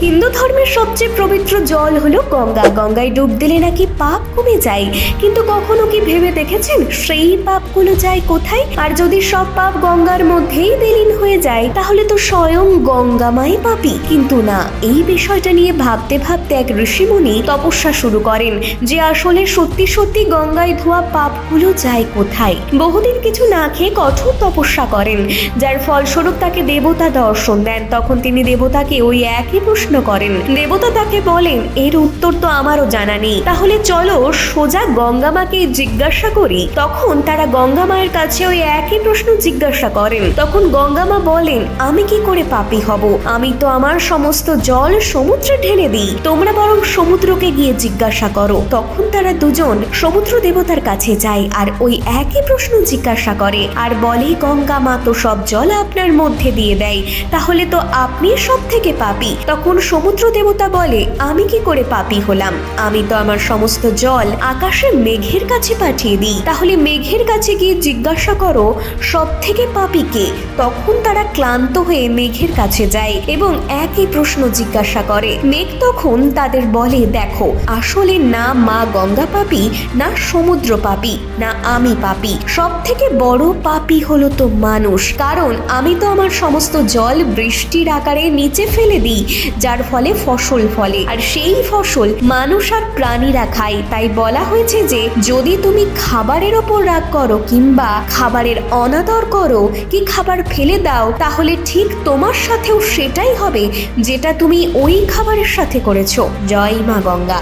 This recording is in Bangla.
হিন্দু ধর্মের সবচেয়ে পবিত্র জল হলো গঙ্গা। গঙ্গায় ডুব দিলে নাকি পাপ কমে যায়। কিন্তু কখনো কি ভেবে দেখেছেন? সেই পাপগুলো যায় কোথায়? আর যদি সব পাপ গঙ্গার মধ্যেই বিলীন হয়ে যায়, তাহলে তো স্বয়ং গঙ্গামাই পাপি। কিন্তু না, এই বিষয়টা নিয়ে ভাবতে ভাবতে এক ঋষিমুনি তপস্যা শুরু করেন যে আসলে সত্যি সত্যি গঙ্গায় ধোয়া পাপগুলো যায় কোথায়? বহুদিন কিছু না খেয়ে কঠোর তপস্যা করেন। যার ফলস্বরূপ তাকে দেবতা দর্শন দেন। তখন তিনি দেবতাকে ওই একই প্রশ্ন করেন। দেবতা তাকে বলেন, এর উত্তর তো আমারও জানা নেই। তাহলে চলো সোজা গঙ্গা মাকে জিজ্ঞাসা করি। তখন তারা গঙ্গা মায়ের কাছে ওই একই প্রশ্ন জিজ্ঞাসা করেন। তখন গঙ্গা মা বলেন, আমি কি করে পাপী হব? আমি তো আমার সমস্ত জল সমুদ্রে ঢেলে দিই। তোমরা বরং সমুদ্রকে গিয়ে জিজ্ঞাসা করো। তখন তারা দুজন সমুদ্র দেবতার কাছে যায় আর ওই একই প্রশ্ন জিজ্ঞাসা করে, আর বলে, গঙ্গা মা তো সব জল আপনার মধ্যে দিয়ে দেয়। তাহলে তো আপনি সব থেকে পাপি তখন সমুদ্র দেবতা বলে, আমি কি করে পাপি হলাম? আমি তো আমার সমস্ত জল আকাশে মেঘের কাছে পাঠিয়ে দিই। তাহলে মেঘের কাছে গিয়ে জিজ্ঞাসা করো সব থেকে পাপি কে? তখন তারা ক্লান্ত হয়ে মেঘের কাছে যায় এবং একই প্রশ্ন জিজ্ঞাসা করে। মেঘ তখন তাদের বলে, দেখো, আসলে না মা গঙ্গা পাপি, না সমুদ্র পাপি, না আমি পাপি। সব থেকে বড় পাপি হলো তো মানুষ। কারণ আমি তো আমার সমস্ত জল বৃষ্টির আকারে নিচে ফেলে দিই যার ফলে ফসল ফলে। আর সেই ফসল মানুষ আর প্রাণীরা খায়। তাই বলা হয়েছে যে, যদি তুমি খাবারের ওপর রাগ করো কিংবা খাবারের অনাদর করো কি খাবার ফেলে দাও, তাহলে ঠিক তোমার সাথেও সেটাই হবে যেটা তুমি ওই খাবারের সাথে করেছ। জয় মা গঙ্গা।